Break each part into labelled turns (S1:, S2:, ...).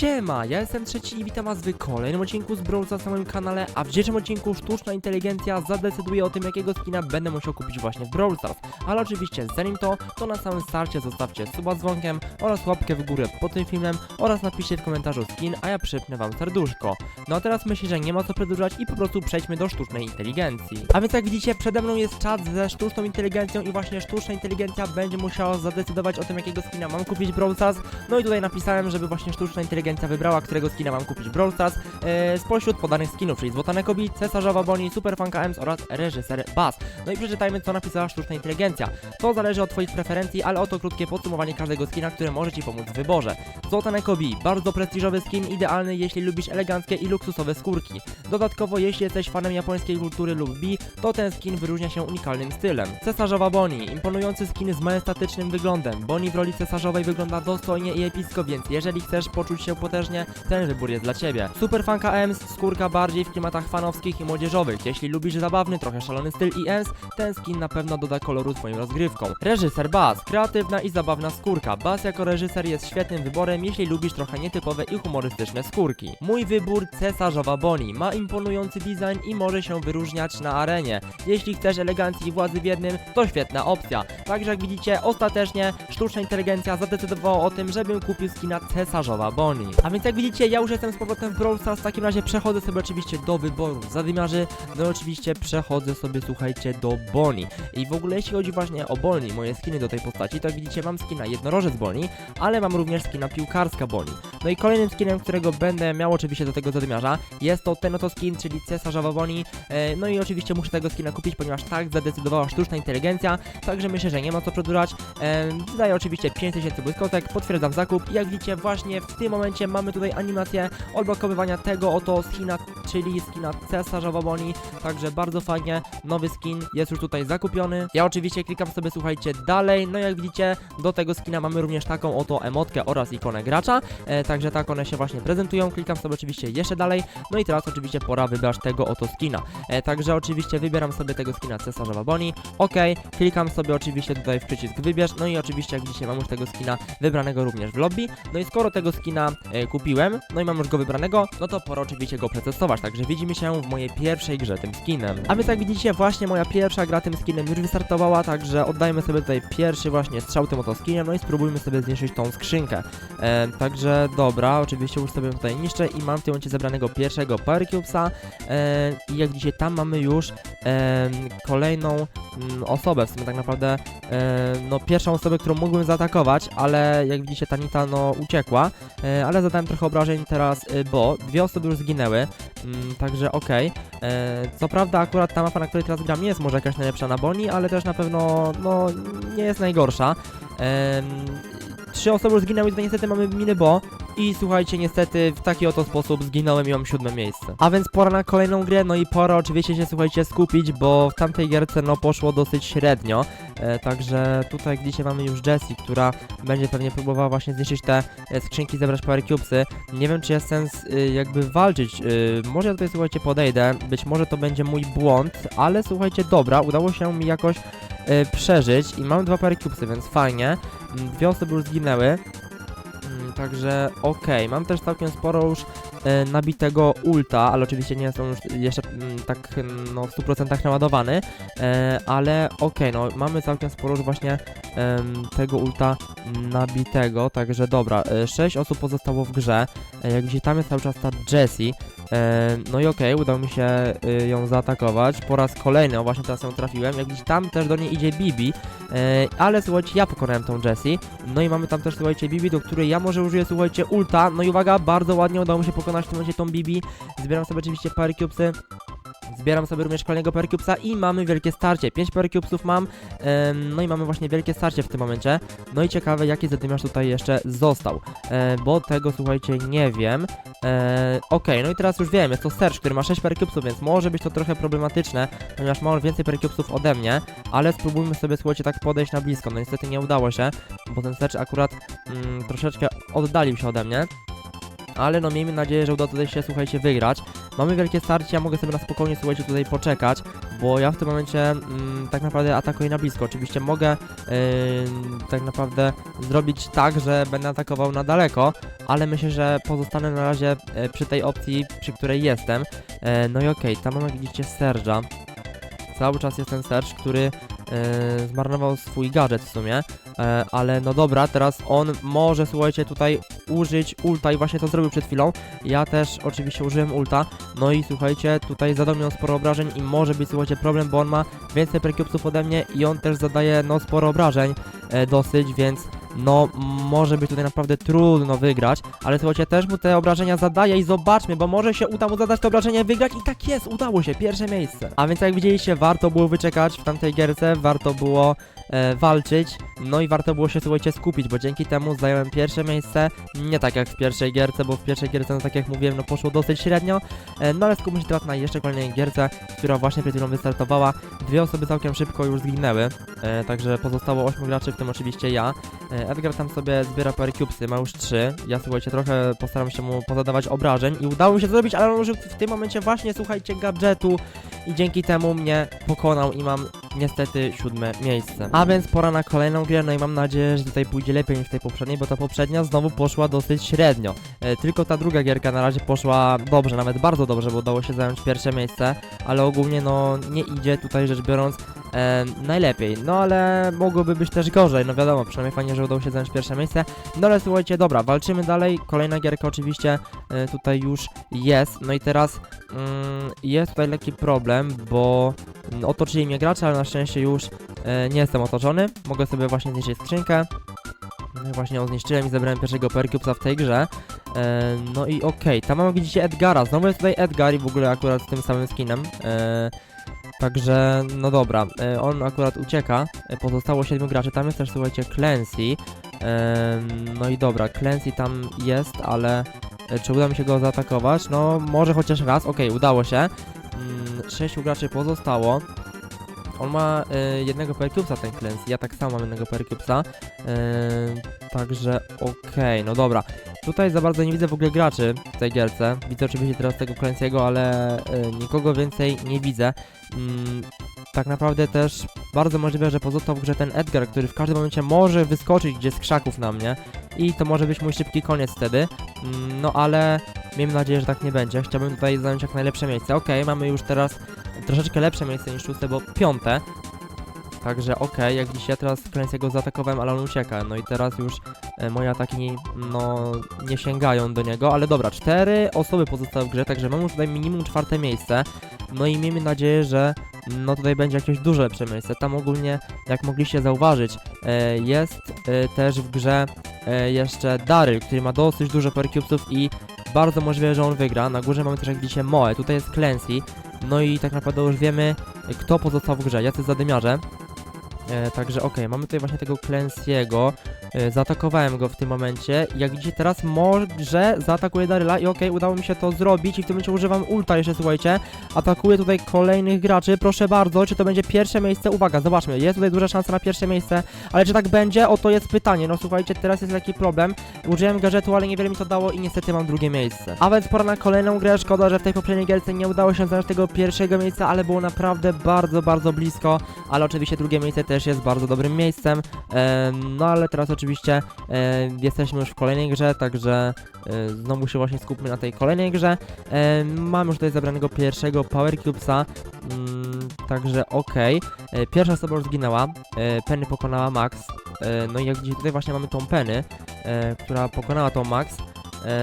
S1: Siema, ja jestem trzeci i witam was w kolejnym odcinku z Brawl Stars na moim kanale, a w dzisiejszym odcinku sztuczna inteligencja zadecyduje o tym, jakiego skina będę musiał kupić właśnie w Brawl Stars. Ale oczywiście, zanim to, to na samym starcie zostawcie suba z dzwonkiem oraz łapkę w górę pod tym filmem oraz napiszcie w komentarzu skin, a ja przypnę wam serduszko. No a teraz myślę, że nie ma co przedłużać i po prostu przejdźmy do sztucznej inteligencji. A więc jak widzicie, przede mną jest czat ze sztuczną inteligencją i właśnie sztuczna inteligencja będzie musiała zadecydować o tym, jakiego skina mam kupić w Brawl Stars. No i tutaj napisałem, żeby właśnie sztuczna inteligencja wybrała, którego skina mam kupić Brawl Stars e, spośród podanych skinów, czyli Złota Nekobi, Cesarzowa Boni, Superfanka Ems oraz reżyser Bass. No i przeczytajmy, co napisała sztuczna inteligencja. To zależy od Twoich preferencji, ale oto krótkie podsumowanie każdego skina, które może Ci pomóc w wyborze. Złota Nekobi, bardzo prestiżowy skin, idealny jeśli lubisz eleganckie i luksusowe skórki. Dodatkowo, jeśli jesteś fanem japońskiej kultury lub bi, to ten skin wyróżnia się unikalnym stylem. Cesarzowa Boni, imponujący skin z majestatycznym wyglądem. Boni w roli cesarzowej wygląda dostojnie i epicko, więc jeżeli chcesz poczuć się potężnie, ten wybór jest dla Ciebie. Superfanka Ems, skórka bardziej w klimatach fanowskich i młodzieżowych. Jeśli lubisz zabawny, trochę szalony styl i Ems, ten skin na pewno doda koloru Twoim rozgrywkom. Reżyser Baz, kreatywna i zabawna skórka. Baz jako reżyser jest świetnym wyborem, jeśli lubisz trochę nietypowe i humorystyczne skórki. Mój wybór cesarzowa Boni. Ma imponujący design i może się wyróżniać na arenie. Jeśli chcesz elegancji i władzy w jednym, to świetna opcja. Także jak widzicie, ostatecznie sztuczna inteligencja zadecydowała o tym, żebym kupił skina cesarzowa Boni. A więc jak widzicie, ja już jestem z powrotem w Brawl Stars, w takim razie przechodzę sobie oczywiście do wyboru zadymiarzy, no oczywiście przechodzę sobie, słuchajcie, do Boni. I w ogóle jeśli chodzi właśnie o Boni, moje skiny do tej postaci, to jak widzicie, mam skina jednorożec Boni, ale mam również skina piłkarska Boni. No i kolejnym skinem, którego będę miał oczywiście do tego zadymiarza, jest to ten oto skin, czyli cesarzowa Boni. E, no i oczywiście muszę tego skina kupić, ponieważ tak zadecydowała sztuczna inteligencja, także myślę, że nie ma co przedłużać. E, wydaję oczywiście 5000 błyskotek, potwierdzam zakup i jak widzicie, właśnie w tym momencie mamy tutaj animację odblokowywania tego oto skina, czyli skina cesarzowa Boni, także bardzo fajnie, nowy skin jest już tutaj zakupiony. Ja oczywiście klikam sobie, słuchajcie, dalej, no jak widzicie, do tego skina mamy również taką oto emotkę oraz ikonę gracza, e, także tak one się właśnie prezentują, klikam sobie oczywiście jeszcze dalej, no i teraz oczywiście pora wybrać tego oto skina, e, także oczywiście wybieram sobie tego skina cesarzowa Boni, ok, klikam sobie oczywiście tutaj w przycisk wybierz, no i oczywiście jak widzicie mam już tego skina wybranego również w lobby, no i skoro tego skina e, kupiłem, no i mam już go wybranego, no to pora oczywiście go przetestować, także widzimy się w mojej pierwszej grze tym skinem. A więc jak widzicie właśnie moja pierwsza gra tym skinem już wystartowała, także oddajmy sobie tutaj pierwszy właśnie strzał tym oto skinem, no i spróbujmy sobie zniszczyć tą skrzynkę. E, także dobra, oczywiście już sobie tutaj niszczę i mam w tym momencie zebranego pierwszego Power Cubesa e, i jak widzicie tam mamy już e, kolejną mm, osobę, w sumie tak naprawdę e, no pierwszą osobę, którą mógłbym zaatakować, ale jak widzicie ta Nita no uciekła, e, ale zadałem trochę obrażeń teraz, e, bo dwie osoby już zginęły, mm, także okej. E, Co prawda akurat ta mapa, na której teraz gram nie jest może jakaś najlepsza na Boni, ale też na pewno no nie jest najgorsza. Trzy osoby już zginęły, tutaj niestety mamy miny bo i słuchajcie, niestety w taki oto sposób zginąłem i mam siódme miejsce. A więc pora na kolejną grę, no i pora oczywiście się słuchajcie skupić, bo w tamtej gierce no poszło dosyć średnio. E, także tutaj gdzie mamy już Jessie, która będzie pewnie próbowała właśnie zniszczyć te e, skrzynki, zebrać Power Cubesy. Nie wiem czy jest sens y, jakby walczyć. Y, może ja tutaj słuchajcie podejdę, być może to będzie mój błąd, ale słuchajcie, dobra, udało się mi jakoś y, przeżyć i mam dwa Power Cubesy, więc fajnie. Mm, Dwie osoby już zginęły. Mm, Także okej, mam też całkiem sporo już e, nabitego ulta, ale oczywiście nie jestem już jeszcze mm, tak no, w 100% naładowany, e, ale okej, no mamy całkiem sporo już właśnie tego ulta nabitego, także dobra, e, 6 osób pozostało w grze, e, jak widzicie tam jest cały czas ta Jessie, e, no i okej, udało mi się e, ją zaatakować. Po raz kolejny, o właśnie teraz ją trafiłem, jak widzicie tam też do niej idzie Bibi, e, ale słuchajcie, ja pokonałem tą Jessie, no i mamy tam też, słuchajcie, Bibi, do której ja może użyję, słuchajcie, ulta. No i uwaga, bardzo ładnie udało mi się pokonać w tym momencie tą Bibi. Zbieram sobie oczywiście Power Cubesy. Zbieram sobie również kolejnego Power Cubesa i mamy wielkie starcie. 5 Power Cubesów mam, no i mamy właśnie wielkie starcie w tym momencie. No i ciekawe, jaki zadymiarz tutaj jeszcze został, e, bo tego, słuchajcie, nie wiem. E, Okej, no i teraz już wiem, jest to Serge, który ma 6 Power Cubesów, więc może być to trochę problematyczne, ponieważ ma on więcej Power Cubesów ode mnie, ale spróbujmy sobie, słuchajcie, tak podejść na blisko. No niestety nie udało się, bo ten Serge akurat mm, troszeczkę oddalił się ode mnie. Ale no miejmy nadzieję, że uda tutaj się, słuchajcie, wygrać. Mamy wielkie starcie, ja mogę sobie na spokojnie, słuchajcie, tutaj poczekać, bo ja w tym momencie mm, tak naprawdę atakuję na blisko. Oczywiście mogę yy, tak naprawdę zrobić tak, że będę atakował na daleko, ale myślę, że pozostanę na razie e, przy tej opcji, przy której jestem. E, no i okej, tam mamy, widzicie, Serge'a. Cały czas jest ten Serge, który e, zmarnował swój gadżet w sumie, e, ale no dobra, teraz on może, słuchajcie, tutaj użyć ulta i właśnie to zrobił przed chwilą. Ja też oczywiście użyłem ulta, no i słuchajcie, tutaj zadał mi on sporo obrażeń i może być, słuchajcie, problem, bo on ma więcej percupsów ode mnie i on też zadaje, no, sporo obrażeń e, dosyć, więc no, może być tutaj naprawdę trudno wygrać, ale słuchajcie, też mu te obrażenia zadaje i zobaczmy, bo może się uda mu zadać te obrażenia i wygrać i tak jest, udało się, pierwsze miejsce. A więc jak widzieliście, warto było wyczekać w tamtej gierce, warto było e, walczyć, no i warto było się, słuchajcie, skupić, bo dzięki temu zająłem pierwsze miejsce, nie tak jak w pierwszej gierce, bo w pierwszej gierce, no tak jak mówiłem, no poszło dosyć średnio, e, no ale skupmy się teraz na jeszcze kolejnej gierce, która właśnie przed chwilą wystartowała, dwie osoby całkiem szybko już zginęły, e, także pozostało 8 graczy, w tym oczywiście ja, E, Edgar tam sobie zbiera parę cubesy, ma już 3. Ja słuchajcie, trochę postaram się mu pozadawać obrażeń i udało mi się to zrobić, ale on użył w tym momencie właśnie, słuchajcie, gadżetu i dzięki temu mnie pokonał i mam niestety siódme miejsce. A więc pora na kolejną grę, no i mam nadzieję, że tutaj pójdzie lepiej niż w tej poprzedniej, bo ta poprzednia znowu poszła dosyć średnio. E, tylko ta druga gierka na razie poszła dobrze, nawet bardzo dobrze, bo udało się zająć pierwsze miejsce, ale ogólnie no nie idzie tutaj rzecz biorąc e, najlepiej. No ale mogłoby być też gorzej, no wiadomo, przynajmniej fajnie, że udało się zająć pierwsze miejsce. No ale słuchajcie, dobra, walczymy dalej. Kolejna gierka oczywiście e, tutaj już jest. No i teraz mm, jest tutaj lekki problem, bo mm, otoczyli mnie gracze, ale na szczęście już e, nie jestem otoczony. Mogę sobie właśnie zniszczyć skrzynkę. No i właśnie ją zniszczyłem i zebrałem pierwszego Percupsa w tej grze. E, no i okej, tam mamy widzicie Edgara. Znowu jest tutaj Edgar i w ogóle akurat z tym samym skinem. E, Także, no dobra, e, on akurat ucieka, e, pozostało 7 graczy, tam jest też, słuchajcie, Clancy, no i dobra, Clancy tam jest, ale e, czy uda mi się go zaatakować? No, może chociaż raz, okej, udało się, mm, 6 graczy pozostało, on ma jednego percupsa ten Clancy, ja tak samo mam jednego percupsa, także okej, no dobra, tutaj za bardzo nie widzę w ogóle graczy w tej gierce, widzę oczywiście teraz tego Clancy'ego, ale e, nikogo więcej nie widzę, Mm, tak naprawdę też bardzo możliwe, że pozostał w grze ten Edgar, który w każdym momencie może wyskoczyć gdzieś z krzaków na mnie i to może być mój szybki koniec wtedy. Mm, no ale miejmy nadzieję, że tak nie będzie. Chciałbym tutaj zająć jak najlepsze miejsce. Okej, mamy już teraz troszeczkę lepsze miejsce niż szóste, bo piąte. Także okej, jak dzisiaj teraz Clancy'ego zaatakowałem, ale on ucieka. No i teraz już e, moje ataki no nie sięgają do niego, ale dobra, cztery osoby pozostały w grze, także mamy już tutaj minimum czwarte miejsce. No i miejmy nadzieję, że no tutaj będzie jakieś dużo lepsze miejsce. Tam ogólnie, jak mogliście zauważyć, e, jest e, też w grze e, jeszcze Daryl, który ma dosyć dużo percupsów i bardzo możliwe, że on wygra. Na górze mamy też jak widzicie Moe, tutaj jest Clancy. No i tak naprawdę już wiemy, kto pozostał w grze, jacy zadymiarze. E, także okej, mamy tutaj właśnie tego Clancy'ego. E, zaatakowałem go w tym momencie. Jak widzicie teraz może zaatakuje Daryla i okej, udało mi się to zrobić i w tym momencie używam ulta jeszcze, słuchajcie. Atakuję tutaj kolejnych graczy, proszę bardzo, czy to będzie pierwsze miejsce? Uwaga, zobaczmy, jest tutaj duża szansa na pierwsze miejsce, ale czy tak będzie? Oto jest pytanie. No słuchajcie, teraz jest lekki problem. Użyłem gadżetu, ale niewiele mi to dało i niestety mam drugie miejsce. A więc pora na kolejną grę. Szkoda, że w tej poprzedniej gierce nie udało się zająć tego pierwszego miejsca, ale było naprawdę bardzo, bardzo blisko. Ale oczywiście drugie miejsce też jest bardzo dobrym miejscem. Em, no ale teraz oczywiście jesteśmy już w kolejnej grze, także e, znowu się właśnie skupmy na tej kolejnej grze. Mam już tutaj zebranego pierwszego Power Cubesa, mm, także okej. E, Pierwsza osoba już zginęła, e, Penny pokonała Max. No i jak widzicie tutaj właśnie mamy tą Penny, która pokonała tą Max,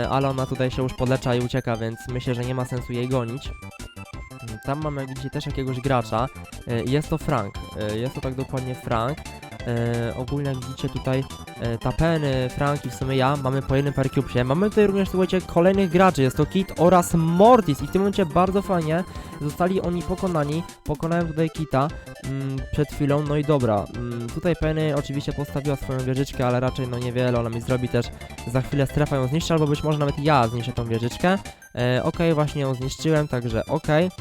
S1: ale ona tutaj się już podlecza i ucieka, więc myślę, że nie ma sensu jej gonić. Tam mamy, jak widzicie, też jakiegoś gracza. E, Jest to Frank. E, Jest to tak dokładnie Frank. E, ogólnie jak widzicie tutaj Tapeny, Frank i w sumie ja mamy po jednym percubesie. Mamy tutaj również, słuchajcie, kolejnych graczy. Jest to Kit oraz Mortis i w tym momencie bardzo fajnie zostali oni pokonani. Pokonałem tutaj Kita mm, przed chwilą, no i dobra. Mm, tutaj Penny oczywiście postawiła swoją wieżyczkę, ale raczej no niewiele, ona mi zrobi też za chwilę strefa ją zniszczy, albo być może nawet ja zniszczę tą wieżyczkę. E, okej, właśnie ją zniszczyłem, także okej.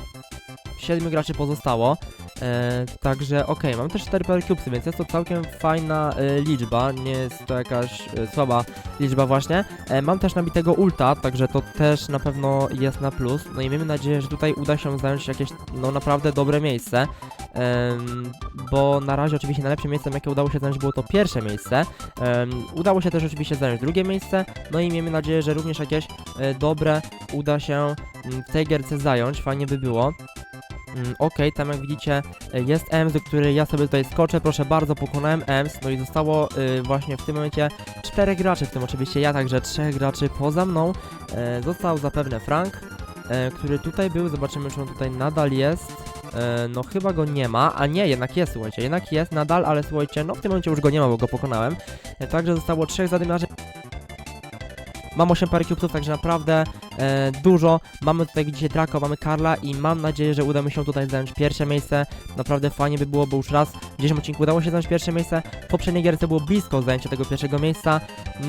S1: Siedmiu graczy pozostało. E, także okej, mam też 4 Power Cubesy, więc jest to całkiem fajna e, liczba, nie jest to jakaś e, słaba liczba właśnie. E, mam też nabitego ulta, także to też na pewno jest na plus. No i miejmy nadzieję, że tutaj uda się zająć jakieś no naprawdę dobre miejsce. Em, bo na razie oczywiście najlepszym miejscem jakie udało się zająć było to pierwsze miejsce. Em, udało się też oczywiście zająć drugie miejsce, no i miejmy nadzieję, że również jakieś e, dobre uda się mm, w tej gierce zająć, fajnie by było. Mm, Okej, tam jak widzicie e, jest EMS, do której ja sobie tutaj skoczę, proszę bardzo, pokonałem EMS, no i zostało y, właśnie w tym momencie czterech graczy, w tym oczywiście ja, także trzech graczy poza mną. E, został zapewne Frank, e, który tutaj był, zobaczymy czy on tutaj nadal jest. No chyba go nie ma, a nie, jednak jest, słuchajcie, jednak jest nadal, ale słuchajcie, no w tym momencie już go nie ma, bo go pokonałem. Także zostało trzech zadymiarzy. Mam 8 parę cubesów, także naprawdę e, dużo. Mamy tutaj, widzicie, Draco, mamy Karla i mam nadzieję, że uda mi się tutaj zająć pierwsze miejsce. Naprawdę fajnie by było, bo już raz w dzisiejszym odcinku udało się zająć pierwsze miejsce. W poprzedniej gierce było blisko zajęcia tego pierwszego miejsca.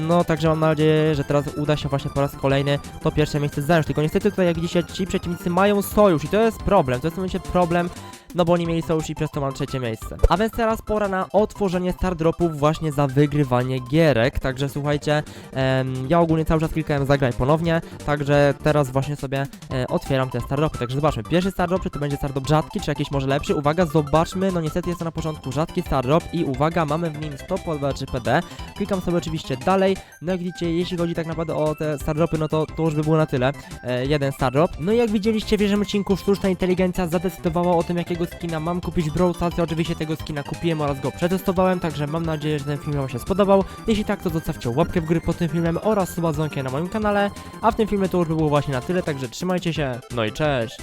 S1: No, także mam nadzieję, że teraz uda się właśnie po raz kolejny to pierwsze miejsce zająć. Tylko niestety tutaj, jak widzicie, ci przeciwnicy mają sojusz i to jest problem. To jest w momencie problem, no bo oni mieli sojusz i przez to mam trzecie miejsce. A więc teraz pora na otworzenie star dropów właśnie za wygrywanie gierek. Także słuchajcie, em, ja ogólnie cały czas klikałem zagraj ponownie, także teraz właśnie sobie e, otwieram te star dropy. Także zobaczmy, pierwszy star drop, czy to będzie star drop rzadki, czy jakiś może lepszy. Uwaga, zobaczmy, no niestety jest to na początku rzadki star drop i uwaga, mamy w nim 100 podwaczy PD. Klikam sobie oczywiście dalej, no jak widzicie, jeśli chodzi tak naprawdę o te star dropy, no to, to już by było na tyle. E, jeden star drop. No i jak widzieliście w pierwszym odcinku sztuczna inteligencja zadecydowała o tym, jakiego skina mam kupić w Brawl Stars. Ja oczywiście tego skina kupiłem oraz go przetestowałem, także mam nadzieję, że ten film wam się spodobał. Jeśli tak, to zostawcie łapkę w górę pod tym filmem oraz suba dzwonkę na moim kanale. A w tym filmie to już by było właśnie na tyle, także trzymajcie się, no i cześć!